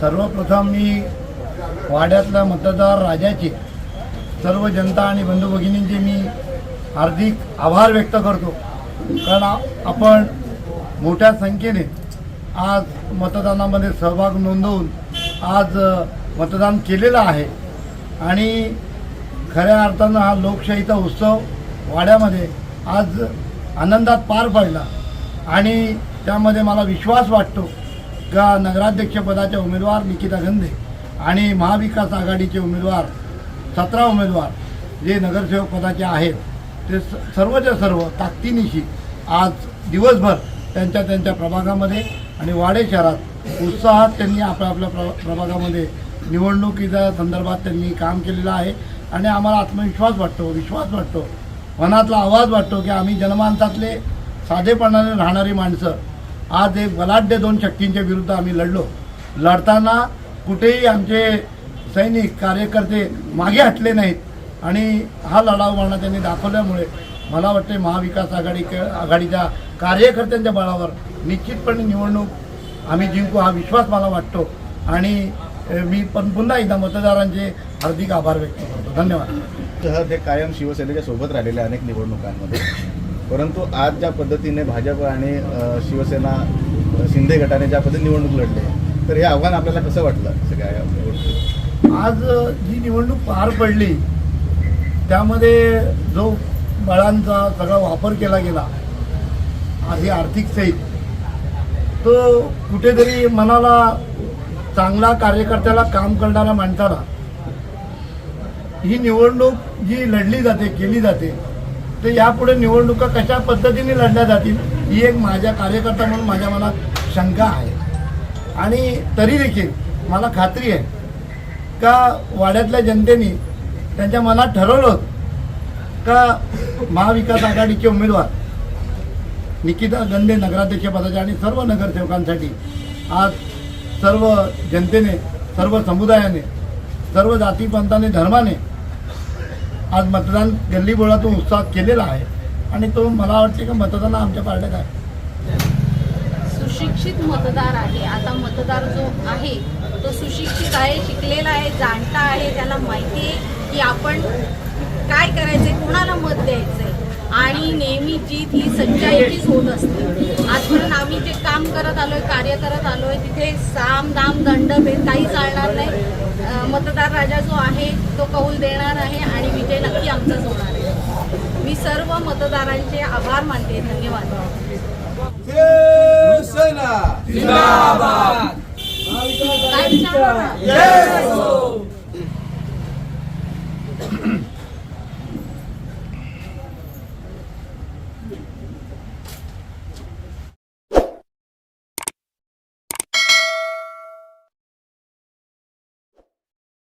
सर्वप्रथम मी वाड्यातल्या मतदार राजाचे सर्व जनता आणि बंधू भगिनींचे मी हार्दिक आभार व्यक्त करतो. कारण आपण मोठ्या संख्येने आज मतदानामध्ये सहभाग नोंदवून आज मतदान केलेलं आहे. आणि खऱ्या अर्थानं हा लोकशाहीचा उत्सव वाड्यामध्ये आज आनंदात पार पडला. आणि त्यामध्ये मला विश्वास वाटतो का नगराध्यक्षपदाच्या उमेदवार निकिता गंधे आणि महाविकास आघाडीचे उमेदवार सतरा उमेदवार जे नगरसेवक पदाचे आहेत ते स- सर्वच्या सर्व ताकदीनिशी आज दिवसभर त्यांच्या त्यांच्या प्रभागामध्ये आणि वाडे शहरात उत्साहात त्यांनी आपल्या आपल्या प्र प्रभागामध्ये निवडणुकीच्या संदर्भात त्यांनी काम केलेलं आहे. आणि आम्हाला आत्मविश्वास वाटतो विश्वास वाटतो मनातला आवाज वाटतो की आम्ही जनमानसातले साधेपणाने राहणारी माणसं आज एक बलाढ्य दोन शक्तींच्या विरुद्ध आम्ही लढलो. लढताना कुठेही आमचे सैनिक कार्यकर्ते मागे हटले नाहीत. आणि हा लढाऊपणा त्यांनी दाखवल्यामुळे मला वाटते महाविकास आघाडी आघाडीच्या कार्यकर्त्यांच्या बळावर निश्चितपणे निवडणूक आम्ही जिंकू हा विश्वास मला वाटतो. आणि मी पण पुन्हा एकदा मतदारांचे हार्दिक आभार व्यक्त करतो. धन्यवाद. शहर हे कायम शिवसेनेच्या सोबत राहिलेले अनेक निवडणुकांमध्ये. परंतु आज ज्या पद्धतीने भाजप आणि शिवसेना शिंदे गटाने ज्या पद्धतीने निवडणूक लढले तर हे आव्हान आपल्याला कसं वाटलं सगळ्या या आज जी निवडणूक पार पडली त्यामध्ये जो बळांचा सगळा वापर केला गेला आधी आर्थिक सहित तो कुठेतरी मनाला चांगला कार्यकर्त्याला काम करणाऱ्या माणसाला ही निवडणूक जी लढली जाते केली जाते तर यापुढे निवडणुका कशा पद्धतीने लढल्या जातील ही एक माझ्या कार्यकर्ता म्हणून माझ्या मनात शंका आहे. आणि तरी देखील मला खात्री आहे का वाड्यातल्या जनतेने त्यांच्या मनात ठरवलं का महाविकास आघाडीचे उमेदवार निकिता गंडे नगराध्यक्षपदाचे आणि सर्व नगरसेवकांसाठी आज सर्व जनतेने सर्व समुदायाने सर्व जातीपंथाने धर्माने आज मतदान गल्लीबोळातून उत्साह केलेला आहे. आणि तो मला वाटते का मतदान आमच्या पार्ट्यात आहे. सुशिक्षित मतदार आहे. आता मतदार जो आहे तो सुशिक्षित आहे शिकलेला आहे जाणता आहे त्याला माहिती आहे की आपण काय करायचंय कोणाला मत द्यायचंय. आणि नेहमी जीत ही सच्चाईचीच होत असते. आजपर्यंत आम्ही जे काम करत आलोय कार्य करत आलोय तिथे साम दाम दंड भेद काही चालणार नाही. मतदार राजा जो आहे तो कौल देणार आहे आणि विजय नक्की आमचाच होणार आहे. मी सर्व मतदारांचे आभार मानते. धन्यवाद. काय विचारणार?